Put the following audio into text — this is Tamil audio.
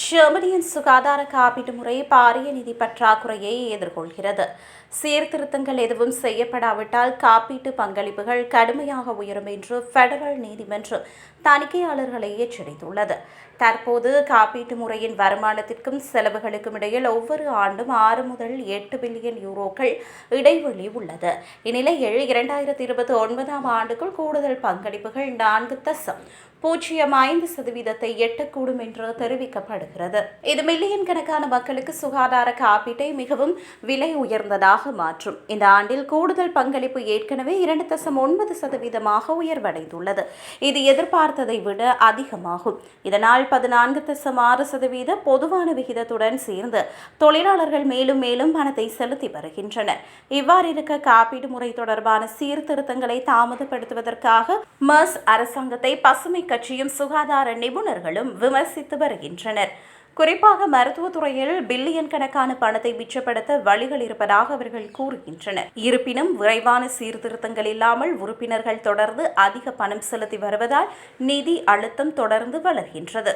ஜெர்மனியின் சுகாதார காப்பீட்டு முறை பாரிய நிதி பற்றாக்குறையை எதிர்கொள்கிறது. சீர்திருத்தங்கள் எதுவும் செய்யப்படாவிட்டால் காப்பீட்டு பங்களிப்புகள் கடுமையாக உயரும் என்று பெடரல் நீதிமன்றம் தணிக்கையாளர்களை எச்சரித்துள்ளது. தற்போது காப்பீட்டு முறையின் வருமானத்திற்கும் செலவுகளுக்கும் இடையில் ஒவ்வொரு ஆண்டும் ஆறு முதல் எட்டு பில்லியன் யூரோக்கள் இடைவெளி உள்ளது. இந்நிலையில் இரண்டாயிரத்தி இருபத்தி ஒன்பதாம் ஆண்டுக்குள் கூடுதல் பங்களிப்புகள் நான்கு தசம் பூஜ்ஜியம் ஐந்து சதவீதத்தை எட்டக்கூடும் என்று தெரிவிக்கப்படுகிறது. இது மில்லியன் கணக்கான மக்களுக்கு சுகாதார காப்பீட்டை மிகவும் விலை உயர்ந்ததாக மாற்றும். இந்த ஆண்டில் கூடுதல் பங்களிப்பு ஏற்கனவே இரண்டு தசம் ஒன்பது சதவீதமாக உயர்வடைந்துள்ளது. இது எதிர்பார்த்ததை விட அதிகமாகும். இதனால் பதினான்கு தசம் ஆறு சதவீத பொதுவான விகிதத்துடன் சேர்ந்து தொழிலாளர்கள் மேலும் மேலும் பணத்தை செலுத்தி வருகின்றனர் இவ்வாறு இருக்க காப்பீடு முறை தொடர்பான சீர்திருத்தங்களை தாமதப்படுத்துவதற்காக மர்ஸ் அரசாங்கத்தை பசுமை கட்சியும் சுகாதார நிபுணர்களும் விமர்சித்து வருகின்றனர். குறிப்பாக மருத்துவத்துறையில் பில்லியன் கணக்கான பணத்தை மிச்சப்படுத்த வழிகள் இருப்பதாக அவர்கள் கூறுகின்றனர். இருப்பினும் விரைவான சீர்திருத்தங்கள் இல்லாமல் உறுப்பினர்கள் தொடர்ந்து அதிக பணம் செலுத்தி வருவதால் நிதி அழுத்தம் தொடர்ந்து வளர்கின்றது.